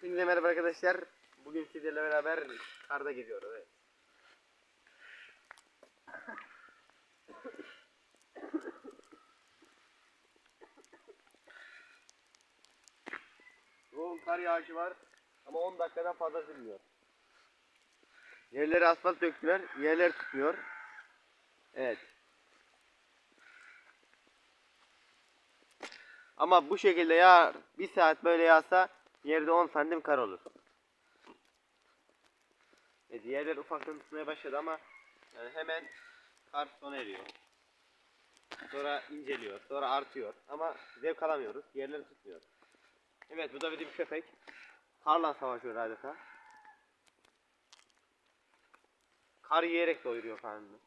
Hepinize merhaba arkadaşlar. Bugün sizlerle beraber karda geziyoruz. Evet. Yoğun kar yağışı var ama 10 dakikadan fazla sürmüyor. Yerlere asfalt döktüler, yerler tutmuyor. Evet. Ama bu şekilde yağar, bir saat böyle yağsa yerde 10 santim kar olur. Evet, yerler ufaktan tutmaya başladı ama yani hemen kar sona eriyor. Sonra inceliyor, sonra artıyor ama zevk alamıyoruz, yerleri tutmuyor. Evet, bu da bir köpek. Karla savaşıyor adeta. Kar yiyerek doyuruyor karnını.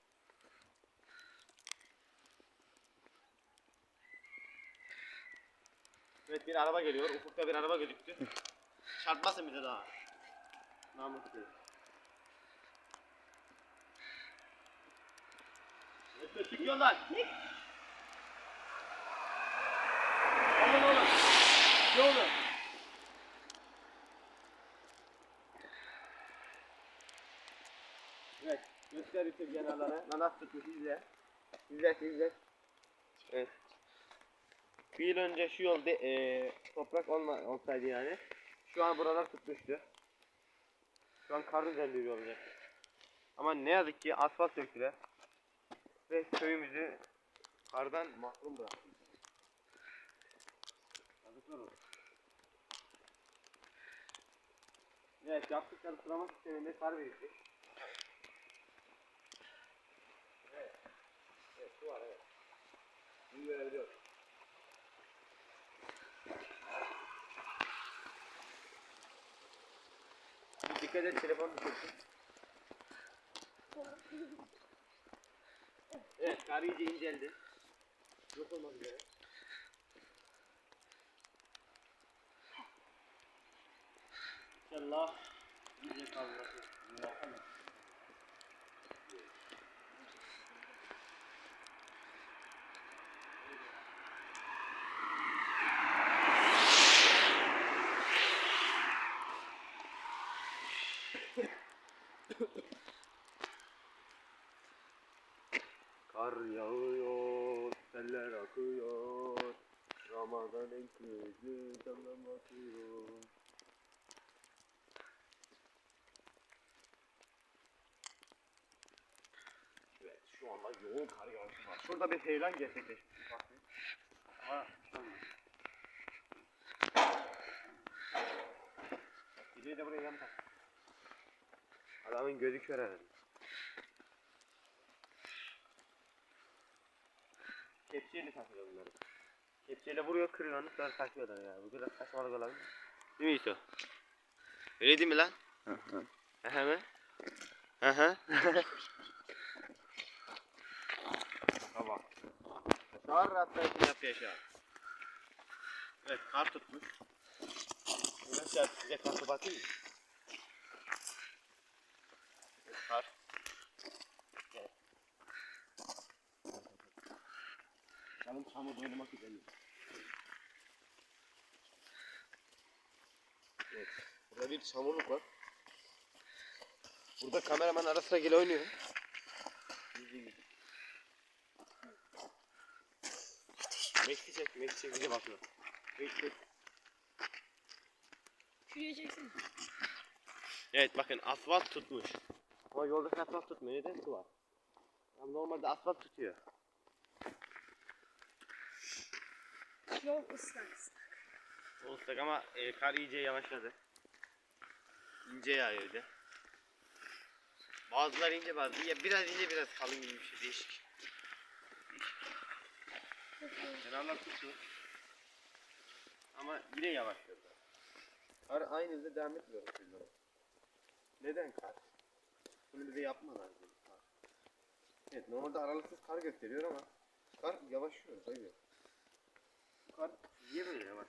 Evet bir araba geliyor. Ufukta bir araba gözüktü. Çarpmasın bize daha. Namuslu. Evet, çık yoldan. Alın oğlum. Yolu. Evet. Göster bütün kenarları. Nanas tutmuş izle. İzle izle. Evet. Bir yıl önce şu yol de, eee, toprak olma, olsaydı yani şu an buralar tutmuştu. Şu an kar üzerinde yürüyor olacak. Ama ne yazık ki asfalt döktüler. Ve köyümüzü kardan mahrum bıraktı. Yazıklar olsun. Evet yaptıkları sulama sisteminde kar verecek. Evet. Evet şu var evet. Bunu görebiliyoruz. Dikkat et telefon düşürsün. Evet kar iyice inceldi. Yok olmak üzere. İnşallah iyice kalmasın. Kar yağıyor, seller akıyor. Ramazan en damlam atıyor. Evet, şu anda yoğun kar yağışı var. Şurada bir heyelan gerçekleşmiş. Ama. Gideyi de buraya yan tak. Adamın gözü kör herhalde. Kepçeyle takıyor bunları. Kepçeyle vuruyor kırıyor onu sonra takıyorlar ya. Bu biraz saçmalık olabilir. Değil mi İso? Öyle değil mi lan? Hı hı. Hı mı? Hı hı. Tamam. Daha rahat da için yap yaşa. Evet kar tutmuş. Nasıl yap size kar bakayım mı? Evet, kar. Evet. Canım çamurda oynamak güzel. Evet. Burada bir çamurluk var. Burada kameraman ara sıra gel oynuyor. Meksi çek, Meksi çek bize bakıyor. Şuraya çeksin. Evet bakın asfalt tutmuş. Ama yoldaki asfalt tutmuyor. Neden su var? Ya normalde asfalt tutuyor. Yol ıslak. Olsak ama e, kar iyice yavaşladı. İnce yağıyor bir de. Bazıları ince bazı. Ya biraz ince biraz kalın gibi bir şey değişik. Kenarlar tuttu. Ama yine yavaşladı. Kar aynı hızda devam etmiyor. aslında. Neden kar? Bunu bize yapmalar. Evet normalde aralıksız kar gösteriyor ama kar yavaşlıyor. Tabii. Was? Wirbel oder was?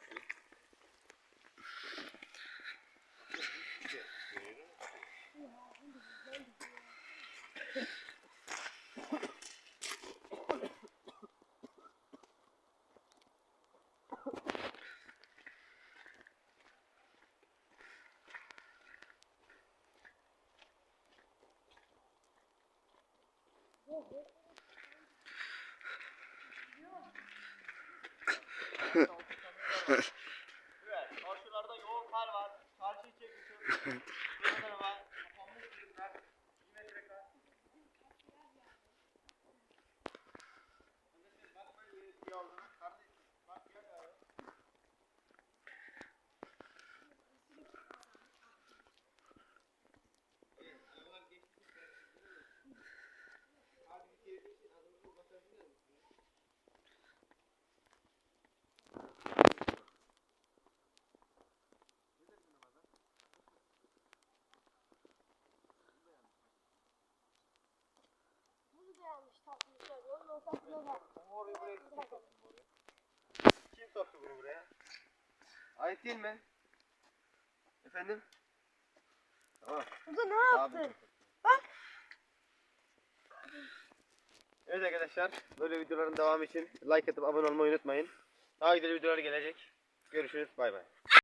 Oh, Evet, karşılarda yoğun kar var. Karşıyı çekiyorsun. Bir tarafa kapanmış durumda. Bir metre kar. Bak böyle bir şey olduğunu. Orayı buraya kim soktu bu oraya? Kim soktu bunu buraya? Ait değil mi? Efendim? Tamam. Burada ne Abi. yaptın? Evet arkadaşlar, böyle videoların devamı için like atıp abone olmayı unutmayın. Daha güzel videolar gelecek. Görüşürüz, bay bay.